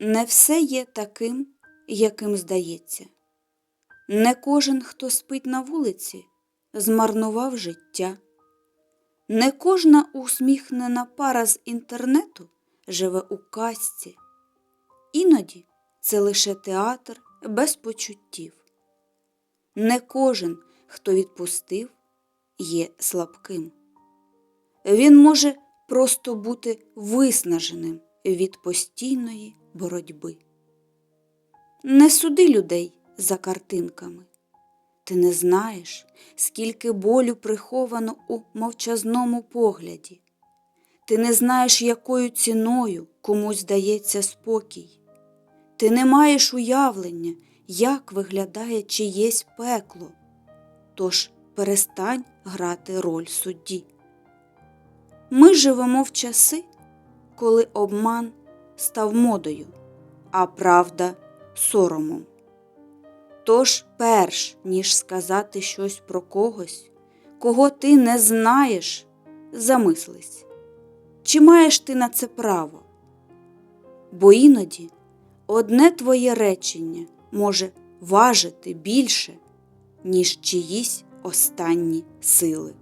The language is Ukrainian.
Не все є таким, яким здається. Не кожен, хто спить на вулиці, змарнував життя. Не кожна усміхнена пара з інтернету живе у казці. Іноді це лише театр без почуттів. Не кожен, хто відпустив, є слабким. Він може просто бути виснаженим від постійної боротьби. Не суди людей за картинками. Ти не знаєш, скільки болю приховано у мовчазному погляді. Ти не знаєш, якою ціною комусь дається спокій. Ти не маєш уявлення, як виглядає чиєсь пекло. Тож перестань грати роль судді. Ми живемо в часи, коли обман став модою, а правда соромом. Тож, перш ніж сказати щось про когось, кого ти не знаєш, замислись, чи маєш ти на це право? Бо іноді одне твоє речення може важити більше, ніж чиїсь останні сили.